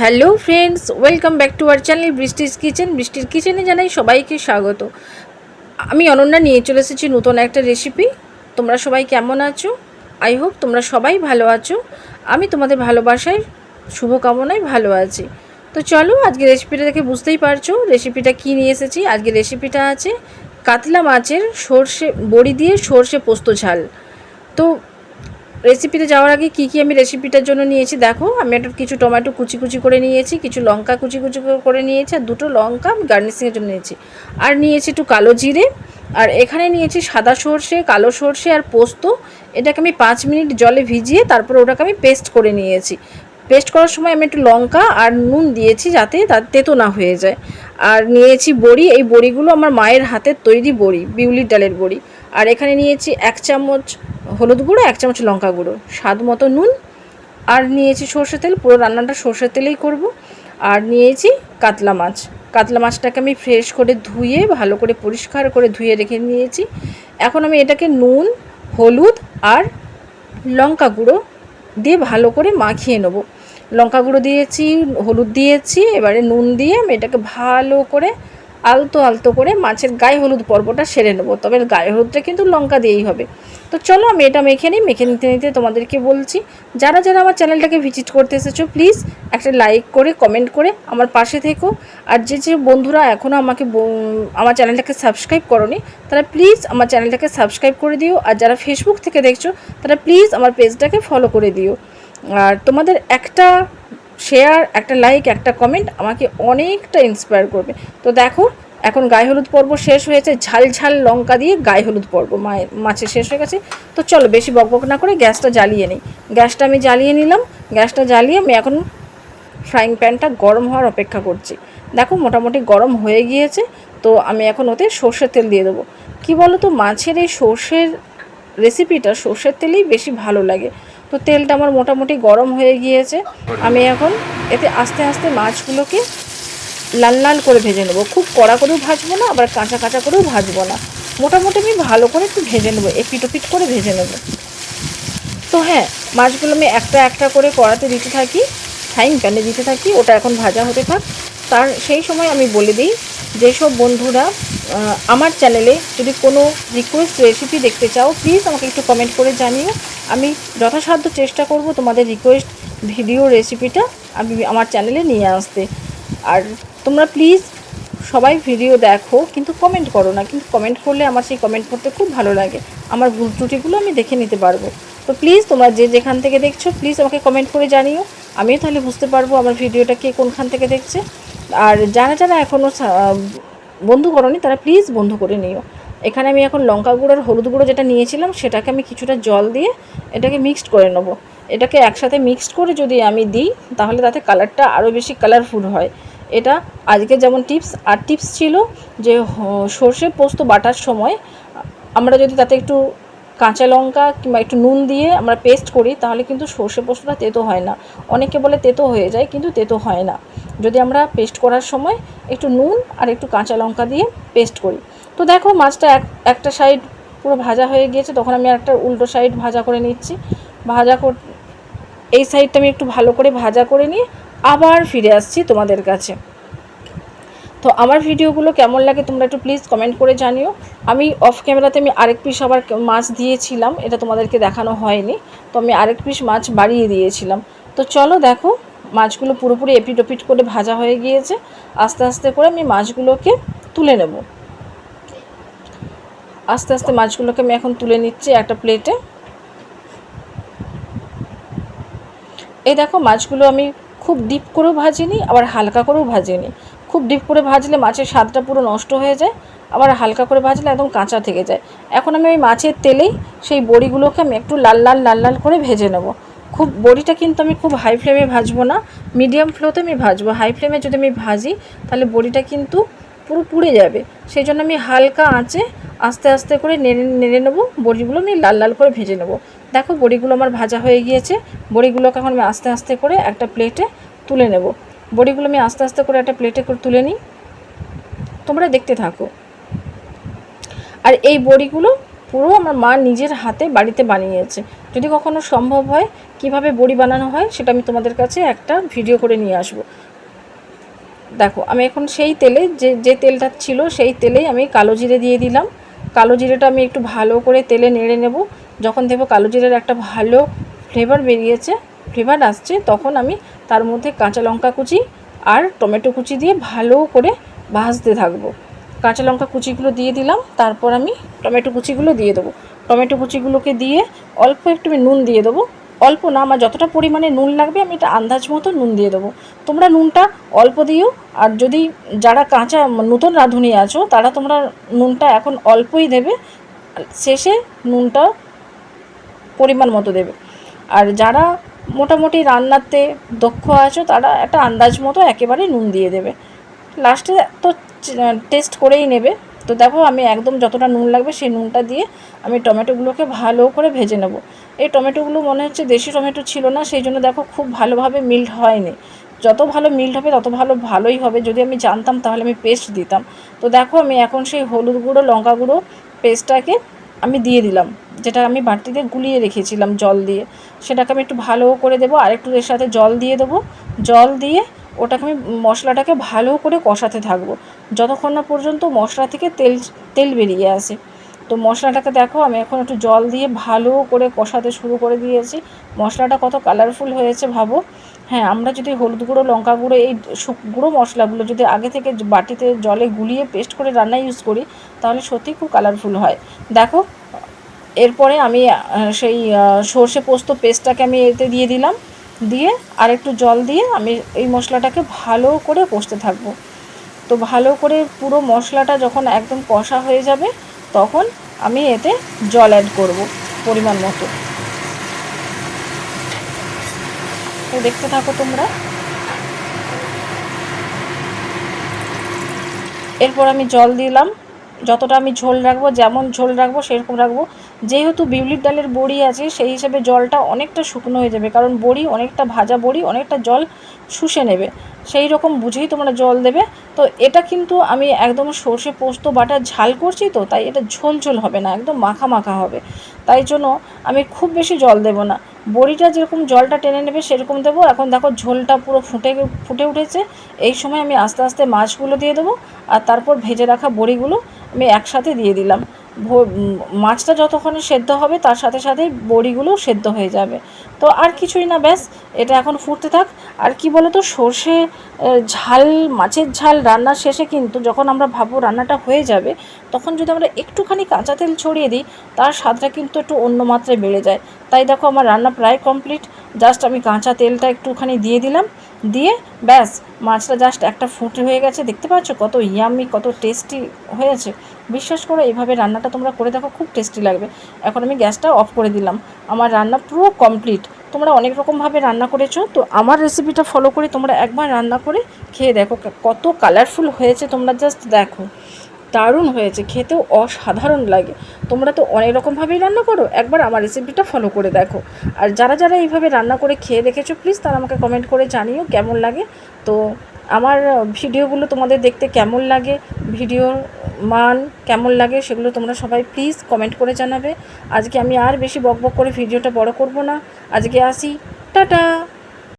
Hello friends, welcome back to our channel বৃষ্টির kitchen. বৃষ্টির কিচেনে জানাই সবাইকে স্বাগত। আমি অনন্যা, নিয়ে চলে এসেছি নতুন একটা রেসিপি তোমরা সবাই কেমন আছো? আই হোপ তোমরা সবাই ভালো আছো। আমি তোমাদের ভালোবাসায়, শুভকামনায় ভালো আছি। তো চলো আজকে রেসিপিটা দেখে বুঝতেই পারছ রেসিপিটা কী নিয়ে এসেছি। আজকে রেসিপিটা আছে কাতলা মাছের সর্ষে, বড়ি দিয়ে সর্ষে পোস্ত ঝাল। তো রেসিপিতে যাওয়ার আগে কী কী আমি রেসিপিটার জন্য নিয়েছি? দেখো, আমি একটা কিছু টমেটো কুচি কুচি করে নিয়েছি, কিছু লঙ্কা কুচি কুচি করে নিয়েছি, আর দুটো লঙ্কা আমি গার্নিশিংয়ের জন্য নিয়েছি। আর নিয়েছি একটু কালো জিরে, আর এখানে নিয়েছি সাদা সর্ষে, কালো সর্ষে আর পোস্ত। এটাকে আমি পাঁচ মিনিট জলে ভিজিয়ে তারপরে ওটাকে আমি পেস্ট করে নিয়েছি। পেস্ট করার সময় আমি একটু লঙ্কা আর নুন দিয়েছি যাতে তার তেতো না হয়ে যায়। আর নিয়েছি বড়ি, এই বড়িগুলো আমার মায়ের হাতের তৈরি বড়ি, বিউলির ডালের বড়ি। আর এখানে নিয়েছি এক চামচ হলুদ গুঁড়ো, এক চামচ লঙ্কা গুঁড়ো। স্বাদ মতো নুন। আর নিয়েছি সর্ষে তেল, পুরো রান্নাটা সর্ষের তেলেই করব। আর নিয়েছি কাতলা মাছ। কাতলা মাছটাকে আমি ফ্রেশ করে ধুয়ে, ভালো করে পরিষ্কার করে ধুয়ে রেখে নিয়েছি। এখন আমি এটাকে নুন, হলুদ আর লঙ্কা গুঁড়ো দিয়ে ভালো করে মাখিয়ে নেব। লঙ্কা গুঁড়ো দিয়েছি, হলুদ দিয়েছি, এবারে নুন দিয়ে আমি এটাকে ভালো করে আলতো আলতো করে মাছের গায়ে হলুদ পর্বটা সেরে নেব। তবে গায়ে হলুদটা কিন্তু লঙ্কা দিয়েই হবে। তো চলো আমি এটা মেখে নিই, মেখে নিতে নিতে তোমাদেরকে বলছি, যারা যারা আমার চ্যানেলটাকে ভিজিট করতে এসেছ, প্লিজ একটা লাইক করে, কমেন্ট করে আমার পাশে থেকো। আর যে যে বন্ধুরা এখনও আমাকে আমার চ্যানেলটাকে সাবস্ক্রাইব করনি, তারা প্লিজ আমার চ্যানেলটাকে সাবস্ক্রাইব করে দিও। আর যারা ফেসবুক থেকে দেখছ, তারা প্লিজ আমার পেজটাকে ফলো করে দিও। আর তোমাদের একটা শেয়ার একটা লাইক একটা কমেন্ট আমাকে অনেকটা ইন্সপায়ার করবে। তো দেখো, এখন গায়ে হলুদ পর্ব শেষ হয়েছে, ঝাল ঝাল লঙ্কা দিয়ে গায়ে হলুদ পর্ব মাছের শেষ হয়ে গেছে। তো চলো বেশি বকবক না করে গ্যাসটা জ্বালিয়ে নিই। গ্যাসটা আমি জ্বালিয়ে নিলাম, গ্যাসটা জ্বালিয়ে আমি এখন ফ্রাইং প্যানটা গরম হওয়ার অপেক্ষা করছি। দেখো, মোটামুটি গরম হয়ে গিয়েছে, তো আমি এখন ওতে সর্ষের তেল দিয়ে দেবো। কি বলো তো মাছের এই সর্ষের রেসিপিটা সর্ষের তেলেই বেশি ভালো লাগে। তো তেলটা আমার মোটামুটি গরম হয়ে গিয়েছে। আমি এখন এতে আস্তে আস্তে মাছগুলোকে লাল লাল করে ভেজে নেব। খুব কড়া করেও ভাজবো না, আবার কাঁচা কাঁচা করেও ভাজবো না। মোটামুটি আমি ভালো করে একটু ভেজে নেব এপিট ওপিট করে ভেজে নেব। তো হ্যাঁ মাছগুলো আমি একটা একটা করে কড়াতে দিতে থাকি। ফ্রাইং প্যানে দিতে থাকি, ওটা এখন ভাজা হতে থাক। তার সেই সময় আমি বলে দিই, যেসব বন্ধুরা আমার চ্যানেলে যদি কোনো রিকোয়েস্ট রেসিপি দেখতে চাও প্লিজ আমাকে একটু কমেন্ট করে জানিও। আমি যথাসাধ্য চেষ্টা করব তোমাদের রিকোয়েস্ট ভিডিও রেসিপিটা আমি আমার চ্যানেলে নিয়ে আসতে। আর তোমরা প্লিজ সবাই ভিডিও দেখো, কিন্তু কমেন্ট করো না। কিন্তু কমেন্ট করলে আমার সেই কমেন্ট করতে খুব ভালো লাগে। আমার ভুল ত্রুটিগুলো আমি দেখে নিতে পারব। তো প্লিজ তোমরা যে যেখান থেকে দেখছ প্লিজ আমাকে কমেন্ট করে জানিও। আমিও তাহলে বুঝতে পারব আমার ভিডিওটা কে কোনখান থেকে দেখছে। আর যারা যারা এখনও বন্ধু করনি, তারা প্লিজ বন্ধু করে নিও। এখানে আমি এখন লঙ্কা গুঁড়ো হলুদ গুঁড়ো যেটা নিয়েছিলাম, সেটাকে আমি কিছুটা জল দিয়ে এটাকে মিক্সড করে নেব। এটাকে একসাথে মিক্সড করে যদি আমি দিই, তাহলে তাতে কালারটা আরও বেশি কালারফুল হয়। এটা আজকে যেমন টিপস আর টিপস ছিল যে সর্ষে পোস্ত বাটার সময় আমরা যদি তাতে একটু কাঁচা লঙ্কা কিংবা একটু নুন দিয়ে আমরা পেস্ট করি, তাহলে কিন্তু সর্ষে পোস্তটা তেতো হয় না। অনেকে বলে তেতো হয়ে যায়, কিন্তু তেতো হয় না। যদি আমরা পেস্ট করার সময় একটু নুন আর একটু কাঁচা লঙ্কা দিয়ে পেস্ট করি। তো দেখো, মাছটা এক, একটা সাইড পুরো ভাজা হয়ে গিয়েছে, তখন আমি একটা উল্টো সাইড ভাজা করে নিচ্ছি। ভাজা কর, এই সাইডটা আমি একটু ভালো করে ভাজা করে নিয়ে আবার ফিরে আসছি তোমাদের কাছে। তো আমার ভিডিওগুলো কেমন লাগে তোমরা একটু প্লিজ কমেন্ট করে জানিও। আমি অফ ক্যামেরাতে আমি আরেক পিস আবার মাছ দিয়েছিলাম, এটা তোমাদেরকে দেখানো হয়নি। তো আমি আরেক পিস মাছ বাড়িয়ে দিয়েছিলাম। তো চলো দেখো, মাছগুলো পুরোপুরি এপিট ওপিট করে ভাজা হয়ে গিয়েছে। আস্তে আস্তে করে আমি মাছগুলোকে তুলে নেব। আস্তে আস্তে মাছগুলোকে আমি এখন তুলে নিচ্ছি একটা প্লেটে এই দেখো, মাছগুলো আমি খুব ডিপ করেও ভাজিনি, আবার হালকা করেও ভাজিনি। খুব ডিপ করে ভাজলে মাছের স্বাদটা পুরো নষ্ট হয়ে যায়, আবার হালকা করে ভাজলে একদম কাঁচা থেকে যায়। এখন আমি ওই মাছের তেলেই সেই বড়িগুলোকে আমি একটু লাল লাল লাল লাল করে ভেজে নেব। খুব, বড়িটা কিন্তু আমি খুব হাই ফ্লেমে ভাজবো না মিডিয়াম ফ্লোতে আমি ভাজবো। হাই ফ্লেমে যদি আমি ভাজি, তাহলে বড়িটা কিন্তু পুরো পুড়ে যাবে। সেই জন্য আমি হালকা আঁচে আস্তে আস্তে করে নেড়ে নেড়ে নেব, বড়িগুলো আমি লাল লাল করে ভেজে নেব। দেখো বড়িগুলো আমার ভাজা হয়ে গিয়েছে, বড়িগুলোকে এখন আমি আস্তে আস্তে করে একটা প্লেটে তুলে নেব। বড়িগুলো আমি আস্তে আস্তে করে একটা প্লেটে করে তুলে নিই। তোমরা দেখতে থাকো। আর এই বড়িগুলো পুরো আমার মা নিজের হাতে বাড়িতে বানিয়েছে। যদি কখনো সম্ভব হয় কীভাবে বড়ি বানানো হয় সেটা আমি তোমাদের কাছে একটা ভিডিও করে নিয়ে আসব। দেখো, আমি এখন সেই তেলে যে যে তেলটা ছিল সেই তেলেই আমি কালো জিরে দিয়ে দিলাম। কালো জিরেটা আমি একটু ভালো করে তেলে নেড়ে নেব। যখন দেখব কালো জিরের একটা ভালো ফ্লেভার বেরিয়েছে ফ্লেভার আসছে, তখন আমি তার মধ্যে কাঁচা লঙ্কা কুচি আর টমেটো কুচি দিয়ে ভালো করে ভাজতে থাকব। কাঁচা লঙ্কা কুচিগুলো দিয়ে দিলাম, তারপর আমি টমেটো কুচিগুলো দিয়ে দেবো। টমেটো কুচিগুলোকে দিয়ে অল্প একটু আমি নুন দিয়ে দেবো। অল্প না, আমার যতটা পরিমাণে নুন লাগবে, আমি এটা আন্দাজ মতো নুন দিয়ে দেবো। তোমরা নুনটা অল্প দিও, আর যদি যারা কাঁচা নতুন রাঁধুনি আছো, তারা তোমরা নুনটা এখন অল্পই দেবে, শেষে নুনটা পরিমাণ মতো দেবে। আর যারা মোটামুটি রান্নাতে দক্ষ আছো, তারা একটা আন্দাজ মতো একেবারে নুন দিয়ে দেবে। লাস্টে তো টেস্ট করেই নেবে। তো দেখো, আমি একদম যতটা নুন লাগবে সেই নুনটা দিয়ে আমি টমেটোগুলোকে ভালো করে ভেজে নেব। এই টমেটোগুলো মনে হচ্ছে দেশি টমেটো ছিল না, সেই জন্য দেখো খুব ভালোভাবে মিল্ট হয়নি। যত ভালো মিল্ট হবে, তত ভালো ভালোই হবে। যদি আমি জানতাম, তাহলে আমি পেস্ট দিতাম। তো দেখো, আমি এখন সেই হলুদ গুঁড়ো, লঙ্কা গুঁড়ো পেস্টটাকে আমি দিয়ে দিলাম। যেটা আমি বাটিতে গুলিয়ে রেখেছিলাম জল দিয়ে। সেটাকে আমি একটু ভালো করে দেবো, আর একটু এর সাথে জল দিয়ে দেবো। জল দিয়ে ওটাকে আমি মশলাটাকে ভালো করে কষাতে থাকব। যতক্ষণ না পর্যন্ত মশলা থেকে তেল তেল বেরিয়ে আসে। তো মশলাটাকে দেখো, আমি এখন একটু জল দিয়ে ভালো করে কষাতে শুরু করে দিয়েছি। মশলাটা কত কালারফুল হয়েছে ভাবো। হ্যাঁ আমরা যদি হলুদ গুঁড়ো, লঙ্কা গুঁড়ো, এই গুঁড়ো মশলাগুলো যদি আগে থেকে বাটিতে জলে গুলিয়ে পেস্ট করে রান্না ইউজ করি, তাহলে সত্যি খুব কালারফুল হয়। দেখো, এরপরে আমি সেই সর্ষে পোস্ত পেস্টটাকে আমি এতে দিয়ে দিলাম। দিয়ে আর একটু জল দিয়ে আমি এই মশলাটাকে ভালো করে কষতে থাকব। তো ভালো করে পুরো মশলাটা যখন একদম কষা হয়ে যাবে, তখন আমি এতে জল অ্যাড করব, পরিমাণ মতো। তো দেখতে থাকো তোমরা। এরপর আমি জল দিলাম। যতটা আমি ঝোল রাখব, যেমন ঝোল রাখব, সেরকম রাখব। যেহেতু বিউলির ডালের বড়ি আছে, সেই হিসেবে জলটা অনেকটা শুকনো হয়ে যাবে, কারণ বড়ি অনেকটা ভাজা বড়ি, অনেকটা জল শুষে নেবে। সেই রকম বুঝেই তোমরা জল দেবে। তো এটা কিন্তু আমি একদম সর্ষে পোস্ত বাটা ঝাল করছি তো, তাই এটা ঝোল ঝোল হবে না, একদম মাখা মাখা হবে। তাই জন্য আমি খুব বেশি জল দেবো না। বড়িটা যেরকম জলটা টেনে নেবে, সেরকম দেবো। এখন দেখো ঝোলটা পুরো ফুটে ফুটে উঠেছে। এই সময় আমি আস্তে আস্তে মাছগুলো দিয়ে দেবো, আর তারপর ভেজে রাখা বড়িগুলো আমি একসাথে দিয়ে দিলাম। মাছটা যতক্ষণে সেদ্ধ হবে, তার সাথে সাথেই বড়িগুলো সেদ্ধ হয়ে যাবে। তো আর কিছুই না, ব্যাস। এটা এখন ফুটতে থাক। আর কি বলো তো সর্ষে ঝাল, মাছের ঝাল রান্নার শেষে কিন্তু যখন আমরা ভাববো রান্নাটা হয়ে যাবে, তখন যদি আমরা একটুখানি কাঁচা তেল ছড়িয়ে দিই, তার স্বাদটা কিন্তু একটু অন্য মাত্রায় বেড়ে যায়। তাই দেখো, আমার রান্না প্রায় কমপ্লিট। জাস্ট আমি কাঁচা তেলটা একটুখানি দিয়ে দিলাম। দিয়ে, ব্যাস, মাছটা জাস্ট একটা ফুটে হয়ে গেছে। দেখতে পাচ্ছ কত ইয়ামি, কত টেস্টি হয়েছে। বিশ্বাস করো, এইভাবে রান্নাটা তোমরা করে দেখো, খুব টেস্টি লাগবে। এখন আমি গ্যাসটা অফ করে দিলাম। আমার রান্না পুরো কমপ্লিট তোমরা অনেক রকমভাবে রান্না করেছ, তো আমার রেসিপিটা ফলো করে তোমরা একবার রান্না করে খেয়ে দেখো কত কালারফুল হয়েছে তোমরা জাস্ট দেখো। দারুণ হয়েছে, খেতেও অসাধারণ লাগে। তোমরা তো অনেক রকমভাবেই রান্না করো, একবার আমার রেসিপিটা ফলো করে দেখো। আর যারা যারা এইভাবে রান্না করে খেয়ে দেখেছ প্লিজ তারা আমাকে কমেন্ট করে জানিও কেমন লাগে। তো আমার ভিডিওগুলো তোমাদের দেখতে কেমন লাগে, ভিডিওর মান কেমন লাগে সেগুলো তোমরা সবাই প্লিজ কমেন্ট করে জানাবে। আজকে আমি আর বেশি বকবক করে ভিডিওটা বড় করব না। আজকে আসি। টাটা!